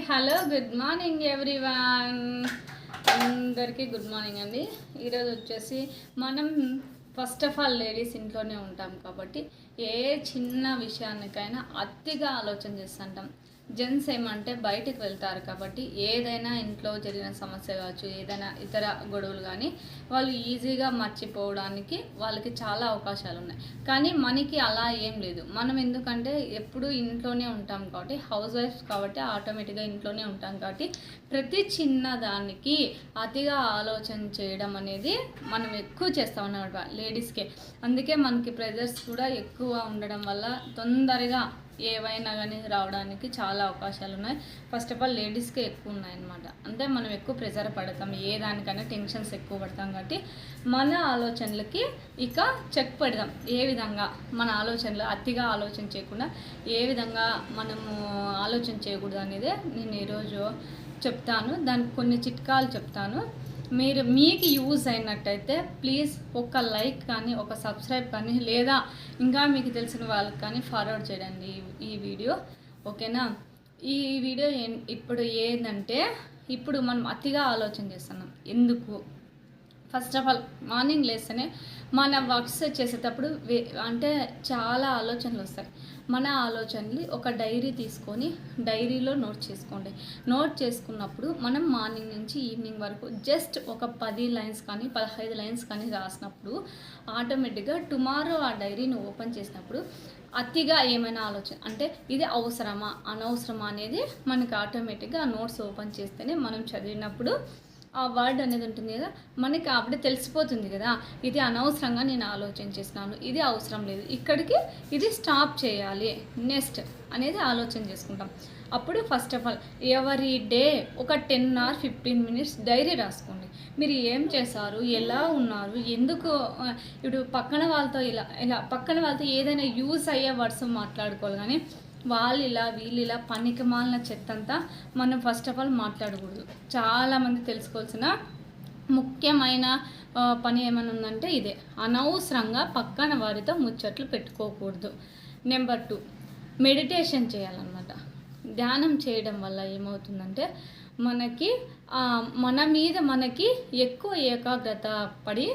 Hello good morning everyone. అందరికీ good morning అండి. ఈరోజు వచ్చేసి మనం ఫస్ట్ ఆఫ్ ఆల్ లేడీస్ ఇంట్లోనే ఉంటాం కాబట్టి ఏ చిన్న విషయానికైనా అతిగా ఆలోచన చేస్తుంటాం. జెంట్స్ ఏమంటే బయటికి వెళ్తారు కాబట్టి ఏదైనా ఇంట్లో జరిగిన సమస్య కావచ్చు ఏదైనా ఇతర గొడవలు కానీ వాళ్ళు ఈజీగా మర్చిపోవడానికి వాళ్ళకి చాలా అవకాశాలు ఉన్నాయి. కానీ మనకి అలా ఏం లేదు. మనం ఎందుకంటే ఎప్పుడు ఇంట్లోనే ఉంటాం కాబట్టి హౌస్ వైఫ్స్ కాబట్టి ఆటోమేటిక్గా ఇంట్లోనే ఉంటాం కాబట్టి ప్రతి చిన్న దానికి అతిగా ఆలోచన చేయడం అనేది మనం ఎక్కువ చేస్తాం అన్నమాట. లేడీస్కే. అందుకే మనకి ప్రెజర్స్ కూడా ఎక్కువ ఉండడం వల్ల తొందరగా ఏవైనా కానీ రావడానికి చాలా అవకాశాలు ఉన్నాయి ఫస్ట్ ఆఫ్ ఆల్ లేడీస్కే ఎక్కువ ఉన్నాయన్నమాట అంటే మనం ఎక్కువ ప్రెజర్ పడతాం ఏ దానికైనా టెన్షన్స్ ఎక్కువ పడతాం కాబట్టి మన ఆలోచనలకి ఇక చెక్ పెడదాం. ఏ విధంగా మన ఆలోచనలు అతిగా ఆలోచన చేయకుండా ఏ విధంగా మనము ఆలోచన చేయకూడదు అనేది నేను ఈరోజు చెప్తాను. దానికి కొన్ని చిట్కాలు చెప్తాను. మీరు మీకు యూజ్ అయినట్టయితే ప్లీజ్ ఒక లైక్ కానీ ఒక సబ్స్క్రైబ్ కానీ లేదా ఇంకా మీకు తెలిసిన వాళ్ళకి కానీ ఫార్వర్డ్ చేయండి ఈ- వీడియో. ఓకేనా? ఈ వీడియో ఇప్పుడు ఏంటంటే ఇప్పుడు మనం అతిగా ఆలోచన చేస్తున్నాం. ఎందుకు? ఫస్ట్ ఆఫ్ ఆల్ మార్నింగ్ లేస్తేనే మన వర్క్స్ చేసేటప్పుడు వే- అంటే చాలా ఆలోచనలు వస్తాయి. మన ఆలోచనలు ఒక డైరీ తీసుకొని డైరీలో నోట్ చేసుకోండి. నోట్ చేసుకున్నప్పుడు మనం మార్నింగ్ నుంచి ఈవినింగ్ వరకు జస్ట్ ఒక పది లైన్స్ కానీ పదహైదు లైన్స్ కానీ రాసినప్పుడు ఆటోమేటిక్గా టుమారో ఆ డైరీని ఓపెన్ చేసినప్పుడు అతిగా ఏమైనా ఆలోచన అంటే ఇది అవసరమా అనవసరమా అనేది మనకి ఆటోమేటిక్గా ఆ నోట్స్ ఓపెన్ చేస్తేనే మనం చదివినప్పుడు ఆ వర్డ్ అనేది ఉంటుంది కదా మనకి అప్పుడే తెలిసిపోతుంది కదా ఇది అనవసరంగా నేను ఆలోచన చేసినాను ఇది అవసరం లేదు ఇక్కడికి ఇది స్టాప్ చేయాలి నెక్స్ట్ అనేది ఆలోచన చేసుకుంటాం. అప్పుడు first of all every day ఒక ten or fifteen minutes diary రాసుకోండి. మీరు ఏం చేశారు ఎలా ఉన్నారు ఎందుకు ఇప్పుడు పక్కన వాళ్ళతో ఇలా ఇలా పక్కన వాళ్ళతో ఏదైనా యూస్ అయ్యే వర్డ్స్ మాట్లాడుకోవాలి కానీ వాళ్ళు ఇలా వీళ్ళు ఇలా పనికి మాలిన చెత్త అంతా మనం ఫస్ట్ ఆఫ్ ఆల్ మాట్లాడకూడదు. చాలామంది తెలుసుకోవాల్సిన ముఖ్యమైన పని ఏమైనా ఉందంటే ఇదే. అనవసరంగా పక్కన వారితో ముచ్చట్లు పెట్టుకోకూడదు. నెంబర్ టూ మెడిటేషన్ చేయాలన్నమాట. ధ్యానం చేయడం వల్ల ఏమవుతుందంటే మనకి మన మీద మనకి ఎక్కువ ఏకాగ్రత పడి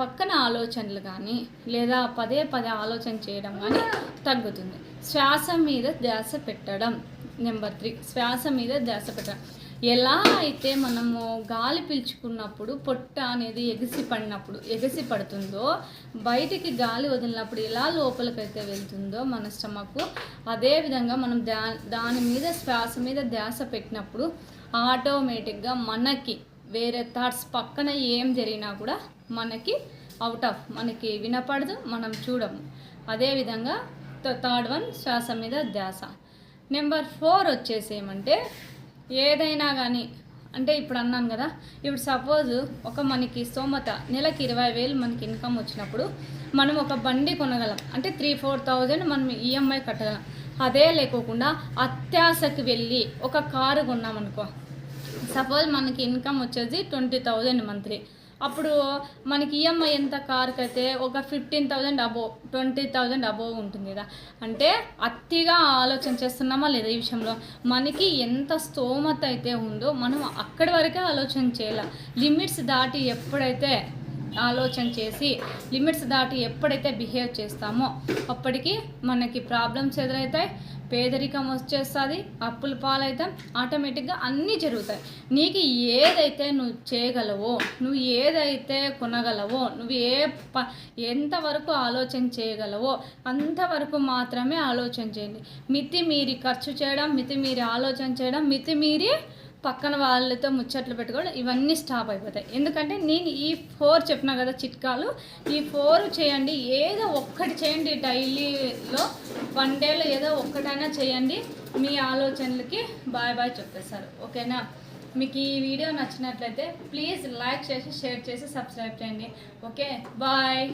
పక్కన ఆలోచనలు కానీ లేదా పదే పదే ఆలోచన చేయడం కానీ తగ్గుతుంది. శ్వాస మీద ధ్యాస పెట్టడం నెంబర్ త్రీ. శ్వాస మీద ధ్యాస పెట్టడం. ఎలా అయితే మనము గాలి పీల్చుకున్నప్పుడు పొట్ట అనేది ఎగిసి పడినప్పుడు ఎగిసి పడుతుందో బయటికి గాలి వదిలినప్పుడు ఎలా లోపలికైతే వెళ్తుందో మన స్టమక్ అదేవిధంగా మనం దా దాని మీద శ్వాస మీద ధ్యాస పెట్టినప్పుడు ఆటోమేటిక్గా మనకి వేరే థాట్స్ పక్కన ఏం జరిగినా కూడా మనకి అవుట్ ఆఫ్ మనకి వినపడదు మనం చూడము. అదేవిధంగా థర్డ్ వన్ శ్వాస మీద ధ్యాస. నెంబర్ ఫోర్ వచ్చేసి ఏమంటే ఏదైనా కానీ అంటే ఇప్పుడు అన్నాను కదా ఇప్పుడు సపోజ్ ఒక మనకి స్తోమత నెలకి ఇరవై వేలు మనకి ఇన్కమ్ వచ్చినప్పుడు మనం ఒక బండి కొనగలం. అంటే త్రీ ఫోర్ థౌజండ్ మనం ఈఎంఐ కట్టగలం. అదే లేకోకుండా అత్యాశకి వెళ్ళి ఒక కారు కొన్నామనుకో సపోజ్ మనకి ఇన్కమ్ వచ్చేసి ట్వంటీ థౌజండ్ మంత్లీ. అప్పుడు మనకి ఈఎంఐ ఎంత కార్కి అయితే ఒక fifteen thousand above twenty thousand above ఉంటుంది కదా. అంటే అతిగా ఆలోచన చేస్తున్నామా లేదా ఈ విషయంలో? మనకి ఎంత స్తోమత అయితే ఉందో మనం అక్కడి వరకే ఆలోచన చేయాలి. లిమిట్స్ దాటి ఎప్పుడైతే ఆలోచన చేసి లిమిట్స్ దాటి ఎప్పుడైతే బిహేవ్ చేస్తామో అప్పటికి మనకి ప్రాబ్లమ్స్ ఎదురవుతాయి పేదరికం వచ్చేస్తుంది అప్పుల పాలవుతాం ఆటోమేటిక్గా అన్నీ జరుగుతాయి. నీకు ఏదైతే నువ్వు చేయగలవో నువ్వు ఏదైతే కొనగలవో నువ్వు ఏ ప ఎంతవరకు ఆలోచన చేయగలవో అంతవరకు మాత్రమే ఆలోచన చేయండి. మితి మీరి ఖర్చు చేయడం మితి మీరి ఆలోచన చేయడం మితి మీరి పక్కన వాళ్ళతో ముచ్చట్లు పెట్టుకోవడం ఇవన్నీ స్టాప్ అయిపోతాయి. ఎందుకంటే నేను ఈ ఫోర్ చెప్పినా కదా చిట్కాలు ఈ ఫోర్ చేయండి ఏదో ఒక్కటి చేయండి డైలీలో వన్ డేలో ఏదో ఒక్కటైనా చేయండి మీ ఆలోచనలకి బాయ్ బాయ్ చెప్పేస్తారు. ఓకేనా? మీకు ఈ వీడియో నచ్చినట్లయితే ప్లీజ్ లైక్ చేసి షేర్ చేసి సబ్స్క్రైబ్ చేయండి. ఓకే? బాయ్